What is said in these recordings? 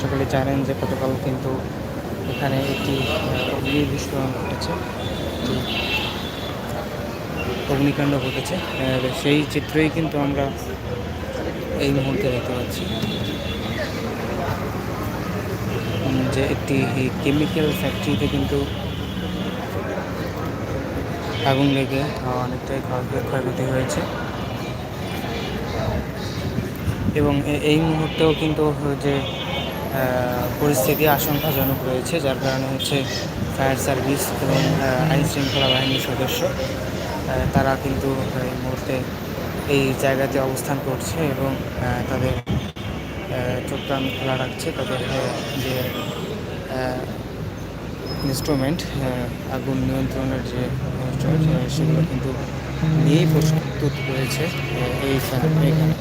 সকলে জানেন যে গতকাল কিন্তু এখানে একটি অগ্নি বিস্ফোরণ ঘটেছে। অগ্নিকাণ্ড ঘটেছে। সেই চিত্রই কিন্তু আমরা এই মুহূর্তে দেখতে পাচ্ছি। যে একটি কেমিক্যাল ফ্যাক্টরিতে কিন্তু আগুন লেগে অনেকটাই ক্ষয়- ক্ষয়ক্ষতি হয়েছে। এবং এই মুহূর্তেও কিন্তু যে পরিস্থিতি আশঙ্কাজনক রয়েছে, যার কারণে হচ্ছে ফায়ার সার্ভিস এবং আইন শৃঙ্খলা বাহিনীর সদস্য তারা কিন্তু এই মুহূর্তে এই জায়গাতে অবস্থান করছে এবং তাদের চোখ কান খোলা রাখছে, তাদের যে ইনস্ট্রুমেন্ট আগুন নিয়ন্ত্রণের যে সেগুলো কিন্তু নিয়েই প্রস্তুত রয়েছে এই এখানে।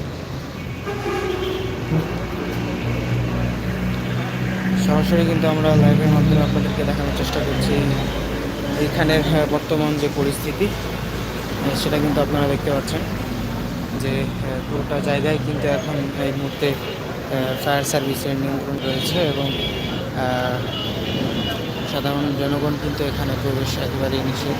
সরাসরি কিন্তু আমরা লাইভের মাধ্যমে আপনাদেরকে দেখানোর চেষ্টা করছি এখানের বর্তমান যে পরিস্থিতি সেটা কিন্তু আপনারা দেখতে পাচ্ছেন যে পুরোটা জায়গায় কিন্তু এখন এই মুহূর্তে ফায়ার সার্ভিসের নিয়ন্ত্রণ রয়েছে এবং সাধারণ জনগণ কিন্তু এখানে প্রবেশ একেবারেই নিষেধ।